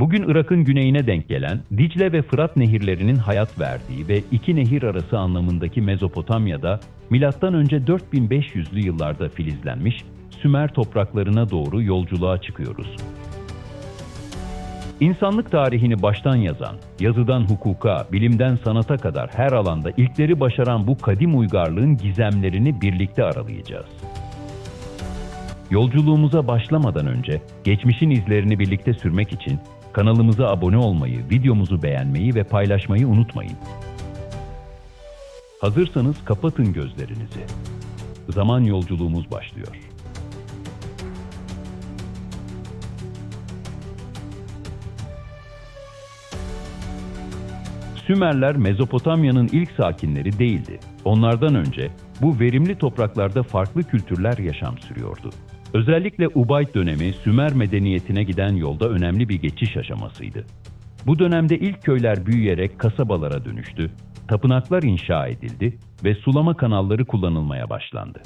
Bugün Irak'ın güneyine denk gelen Dicle ve Fırat nehirlerinin hayat verdiği ve iki nehir arası anlamındaki Mezopotamya'da M.Ö. 4500'lü yıllarda filizlenmiş Sümer topraklarına doğru yolculuğa çıkıyoruz. İnsanlık tarihini baştan yazan, yazıdan hukuka, bilimden sanata kadar her alanda ilkleri başaran bu kadim uygarlığın gizemlerini birlikte aralayacağız. Yolculuğumuza başlamadan önce geçmişin izlerini birlikte sürmek için kanalımıza abone olmayı, videomuzu beğenmeyi ve paylaşmayı unutmayın. Hazırsanız kapatın gözlerinizi. Zaman yolculuğumuz başlıyor. Sümerler Mezopotamya'nın ilk sakinleri değildi. Onlardan önce bu verimli topraklarda farklı kültürler yaşam sürüyordu. Özellikle Ubayd dönemi Sümer medeniyetine giden yolda önemli bir geçiş aşamasıydı. Bu dönemde ilk köyler büyüyerek kasabalara dönüştü, tapınaklar inşa edildi ve sulama kanalları kullanılmaya başlandı.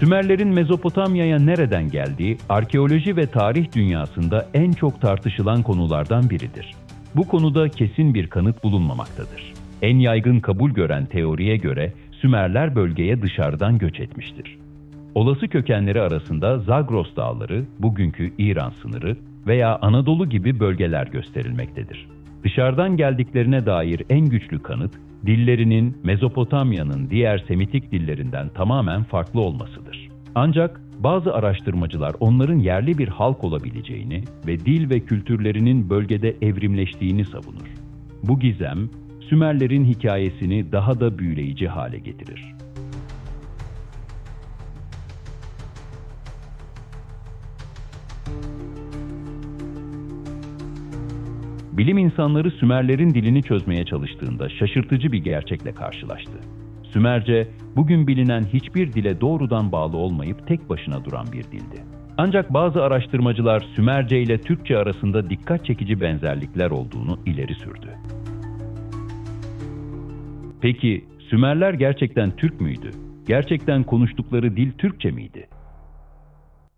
Sümerlerin Mezopotamya'ya nereden geldiği arkeoloji ve tarih dünyasında en çok tartışılan konulardan biridir. Bu konuda kesin bir kanıt bulunmamaktadır. En yaygın kabul gören teoriye göre Sümerler bölgeye dışarıdan göç etmiştir. Olası kökenleri arasında Zagros Dağları, bugünkü İran sınırı veya Anadolu gibi bölgeler gösterilmektedir. Dışarıdan geldiklerine dair en güçlü kanıt, dillerinin Mezopotamya'nın diğer Semitik dillerinden tamamen farklı olmasıdır. Ancak bazı araştırmacılar onların yerli bir halk olabileceğini ve dil ve kültürlerinin bölgede evrimleştiğini savunur. Bu gizem, Sümerlerin hikayesini daha da büyüleyici hale getirir. Bilim insanları Sümerlerin dilini çözmeye çalıştığında şaşırtıcı bir gerçekle karşılaştı. Sümerce, bugün bilinen hiçbir dile doğrudan bağlı olmayıp tek başına duran bir dildi. Ancak bazı araştırmacılar Sümerce ile Türkçe arasında dikkat çekici benzerlikler olduğunu ileri sürdü. Peki Sümerler gerçekten Türk müydü? Gerçekten konuştukları dil Türkçe miydi?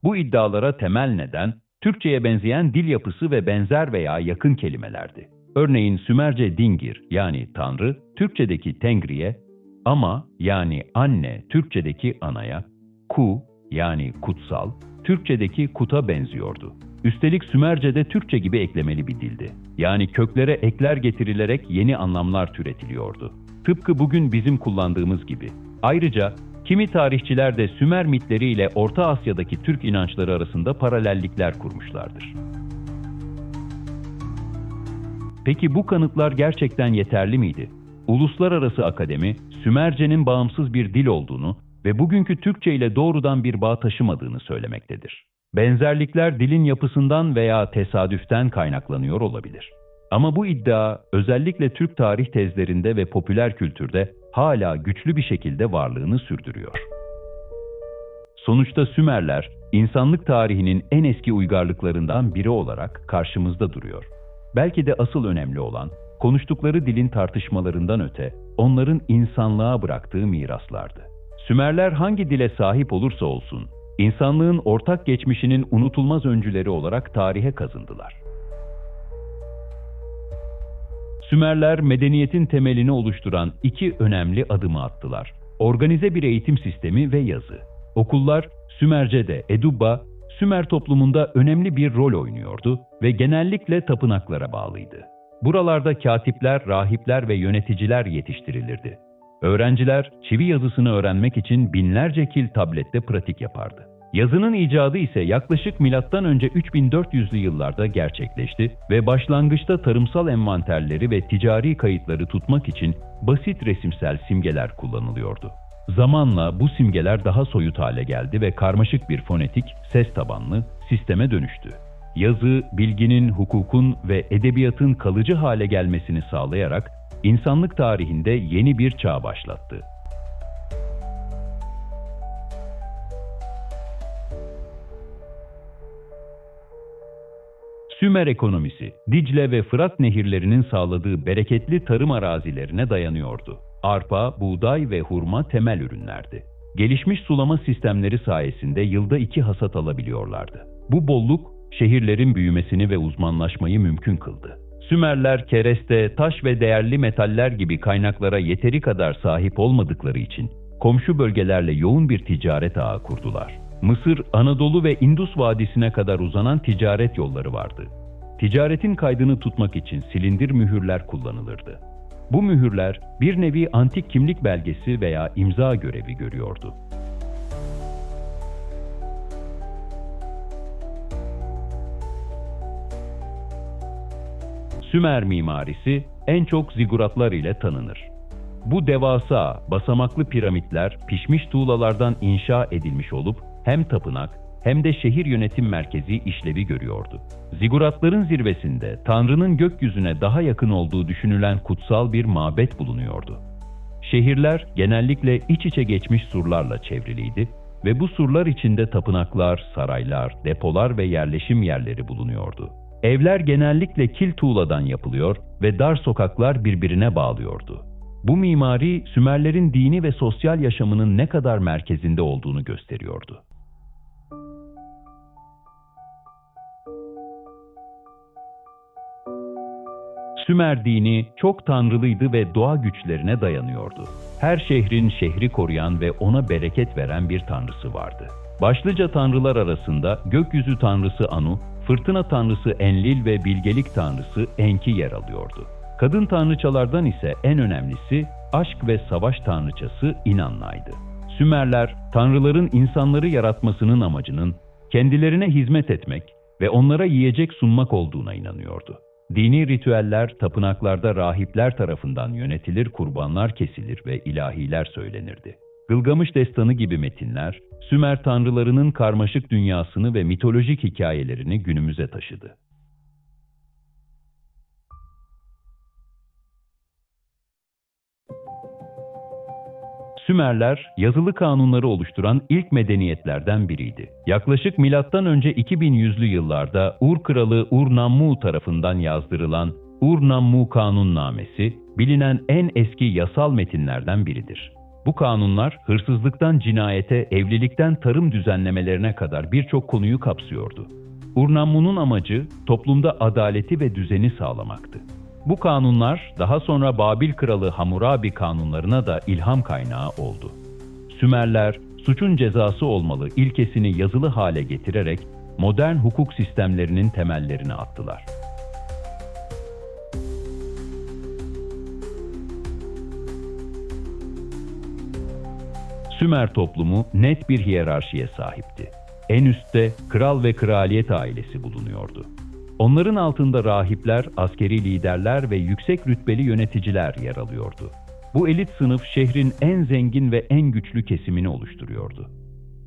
Bu iddialara temel neden Türkçeye benzeyen dil yapısı ve benzer veya yakın kelimelerdi. Örneğin Sümerce dingir yani tanrı, Türkçedeki tengriye, ama yani anne Türkçedeki anaya, ku yani kutsal, Türkçedeki kuta benziyordu. Üstelik Sümerce'de Türkçe gibi eklemeli bir dildi. Yani köklere ekler getirilerek yeni anlamlar türetiliyordu. Tıpkı bugün bizim kullandığımız gibi. Ayrıca kimi tarihçiler de Sümer mitleri ile Orta Asya'daki Türk inançları arasında paralellikler kurmuşlardır. Peki bu kanıtlar gerçekten yeterli miydi? Uluslararası Akademi, Sümerce'nin bağımsız bir dil olduğunu ve bugünkü Türkçe ile doğrudan bir bağ taşımadığını söylemektedir. Benzerlikler dilin yapısından veya tesadüften kaynaklanıyor olabilir. Ama bu iddia özellikle Türk tarih tezlerinde ve popüler kültürde hala güçlü bir şekilde varlığını sürdürüyor. Sonuçta Sümerler, insanlık tarihinin en eski uygarlıklarından biri olarak karşımızda duruyor. Belki de asıl önemli olan, konuştukları dilin tartışmalarından öte, onların insanlığa bıraktığı miraslardı. Sümerler hangi dile sahip olursa olsun, insanlığın ortak geçmişinin unutulmaz öncüleri olarak tarihe kazındılar. Sümerler medeniyetin temelini oluşturan iki önemli adımı attılar. Organize bir eğitim sistemi ve yazı. Okullar Sümerce'de Edubba, Sümer toplumunda önemli bir rol oynuyordu ve genellikle tapınaklara bağlıydı. Buralarda katipler, rahipler ve yöneticiler yetiştirilirdi. Öğrenciler çivi yazısını öğrenmek için binlerce kil tablette pratik yapardı. Yazının icadı ise yaklaşık milattan önce 3400'lü yıllarda gerçekleşti ve başlangıçta tarımsal envanterleri ve ticari kayıtları tutmak için basit resimsel simgeler kullanılıyordu. Zamanla bu simgeler daha soyut hale geldi ve karmaşık bir fonetik, ses tabanlı sisteme dönüştü. Yazı, bilginin, hukukun ve edebiyatın kalıcı hale gelmesini sağlayarak insanlık tarihinde yeni bir çağ başlattı. Sümer ekonomisi, Dicle ve Fırat nehirlerinin sağladığı bereketli tarım arazilerine dayanıyordu. Arpa, buğday ve hurma temel ürünlerdi. gelişmiş sulama sistemleri sayesinde yılda iki hasat alabiliyorlardı. Bu bolluk şehirlerin büyümesini ve uzmanlaşmayı mümkün kıldı. Sümerler kereste, taş ve değerli metaller gibi kaynaklara yeteri kadar sahip olmadıkları için komşu bölgelerle yoğun bir ticaret ağı kurdular. Mısır, Anadolu ve Indus Vadisi'ne kadar uzanan ticaret yolları vardı. Ticaretin kaydını tutmak için silindir mühürler kullanılırdı. Bu mühürler bir nevi antik kimlik belgesi veya imza görevi görüyordu. Sümer mimarisi en çok ziguratlar ile tanınır. Bu devasa, basamaklı piramitler pişmiş tuğlalardan inşa edilmiş olup hem tapınak hem de şehir yönetim merkezi işlevi görüyordu. Ziguratların zirvesinde Tanrı'nın gökyüzüne daha yakın olduğu düşünülen kutsal bir mabet bulunuyordu. Şehirler genellikle iç içe geçmiş surlarla çevriliydi ve bu surlar içinde tapınaklar, saraylar, depolar ve yerleşim yerleri bulunuyordu. Evler genellikle kil tuğladan yapılıyor ve dar sokaklar birbirine bağlıyordu. Bu mimari Sümerlerin dini ve sosyal yaşamının ne kadar merkezinde olduğunu gösteriyordu. Sümer dini çok tanrılıydı ve doğa güçlerine dayanıyordu. Her şehrin şehri koruyan ve ona bereket veren bir tanrısı vardı. Başlıca tanrılar arasında gökyüzü tanrısı Anu, fırtına tanrısı Enlil ve bilgelik tanrısı Enki yer alıyordu. Kadın tanrıçalardan ise en önemlisi aşk ve savaş tanrıçası İnanna'ydı. Sümerler, tanrıların insanları yaratmasının amacının kendilerine hizmet etmek ve onlara yiyecek sunmak olduğuna inanıyordu. Dini ritüeller tapınaklarda rahipler tarafından yönetilir, kurbanlar kesilir ve ilahiler söylenirdi. Gılgamış destanı gibi metinler, Sümer tanrılarının karmaşık dünyasını ve mitolojik hikayelerini günümüze taşıdı. Sümerler yazılı kanunları oluşturan ilk medeniyetlerden biriydi. Yaklaşık milattan önce 2100'lü yıllarda Ur kralı Ur-Nammu tarafından yazdırılan Ur-Nammu Kanunnamesi bilinen en eski yasal metinlerden biridir. Bu kanunlar hırsızlıktan cinayete, evlilikten tarım düzenlemelerine kadar birçok konuyu kapsıyordu. Urnammu'nun amacı toplumda adaleti ve düzeni sağlamaktı. Bu kanunlar daha sonra Babil kralı Hammurabi kanunlarına da ilham kaynağı oldu. Sümerler suçun cezası olmalı ilkesini yazılı hale getirerek modern hukuk sistemlerinin temellerini attılar. Sümer toplumu net bir hiyerarşiye sahipti. En üstte kral ve kraliyet ailesi bulunuyordu. Onların altında rahipler, askeri liderler ve yüksek rütbeli yöneticiler yer alıyordu. Bu elit sınıf şehrin en zengin ve en güçlü kesimini oluşturuyordu.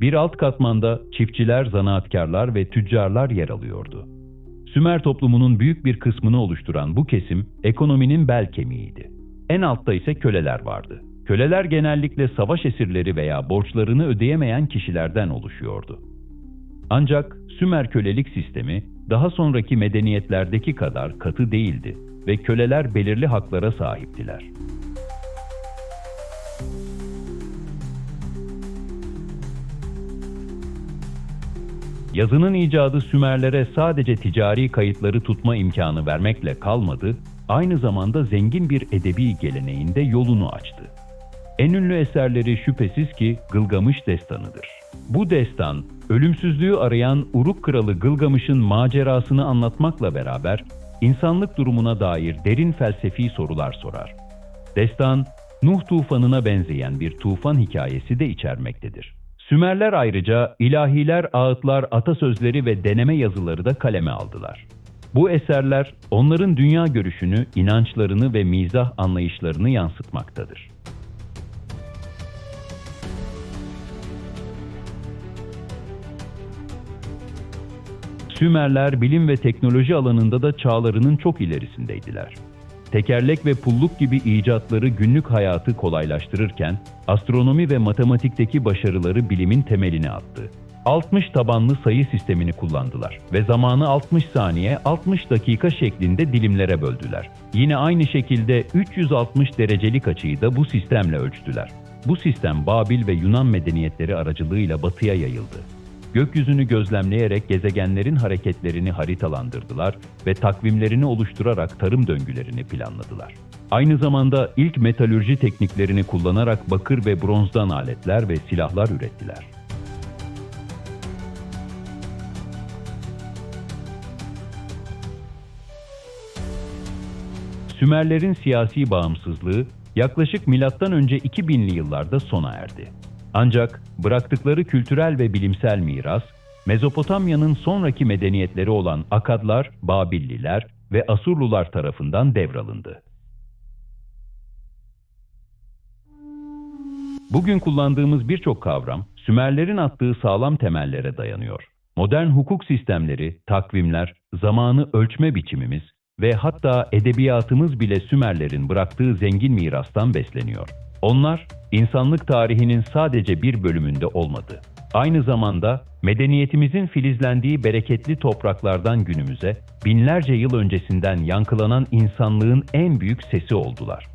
Bir alt katmanda çiftçiler, zanaatkarlar ve tüccarlar yer alıyordu. Sümer toplumunun büyük bir kısmını oluşturan bu kesim ekonominin bel kemiğiydi. En altta ise köleler vardı. Köleler genellikle savaş esirleri veya borçlarını ödeyemeyen kişilerden oluşuyordu. Ancak Sümer kölelik sistemi daha sonraki medeniyetlerdeki kadar katı değildi ve köleler belirli haklara sahiptiler. Yazının icadı Sümerlere sadece ticari kayıtları tutma imkanı vermekle kalmadı, aynı zamanda zengin bir edebi geleneğinde yolunu açtı. En ünlü eserleri şüphesiz ki Gılgamış Destanı'dır. Bu destan, ölümsüzlüğü arayan Uruk Kralı Gılgamış'ın macerasını anlatmakla beraber insanlık durumuna dair derin felsefi sorular sorar. Destan, Nuh tufanına benzeyen bir tufan hikayesi de içermektedir. Sümerler ayrıca ilahiler, ağıtlar, atasözleri ve deneme yazıları da kaleme aldılar. Bu eserler onların dünya görüşünü, inançlarını ve mizah anlayışlarını yansıtmaktadır. Sümerler bilim ve teknoloji alanında da çağlarının çok ilerisindeydiler. Tekerlek ve pulluk gibi icatları günlük hayatı kolaylaştırırken, astronomi ve matematikteki başarıları bilimin temelini attı. 60 tabanlı sayı sistemini kullandılar ve zamanı 60 saniye 60 dakika şeklinde dilimlere böldüler. Yine aynı şekilde 360 derecelik açıyı da bu sistemle ölçtüler. Bu sistem Babil ve Yunan medeniyetleri aracılığıyla batıya yayıldı. Gökyüzünü gözlemleyerek gezegenlerin hareketlerini haritalandırdılar ve takvimlerini oluşturarak tarım döngülerini planladılar. Aynı zamanda ilk metalürji tekniklerini kullanarak bakır ve bronzdan aletler ve silahlar ürettiler. Sümerlerin siyasi bağımsızlığı yaklaşık milattan önce 2000'li yıllarda sona erdi. Ancak bıraktıkları kültürel ve bilimsel miras, Mezopotamya'nın sonraki medeniyetleri olan Akadlar, Babilliler ve Asurlular tarafından devralındı. Bugün kullandığımız birçok kavram, Sümerlerin attığı sağlam temellere dayanıyor. Modern hukuk sistemleri, takvimler, zamanı ölçme biçimimiz ve hatta edebiyatımız bile Sümerlerin bıraktığı zengin mirastan besleniyor. Onlar, insanlık tarihinin sadece bir bölümünde olmadı. Aynı zamanda medeniyetimizin filizlendiği bereketli topraklardan günümüze binlerce yıl öncesinden yankılanan insanlığın en büyük sesi oldular.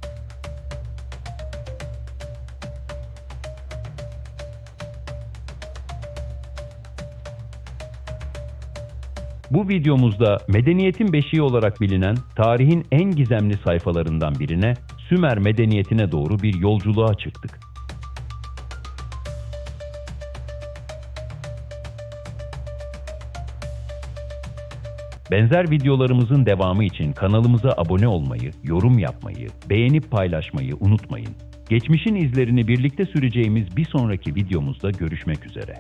Bu videomuzda medeniyetin beşiği olarak bilinen tarihin en gizemli sayfalarından birine Sümer medeniyetine doğru bir yolculuğa çıktık. Benzer videolarımızın devamı için kanalımıza abone olmayı, yorum yapmayı, beğenip paylaşmayı unutmayın. Geçmişin izlerini birlikte süreceğimiz bir sonraki videomuzda görüşmek üzere.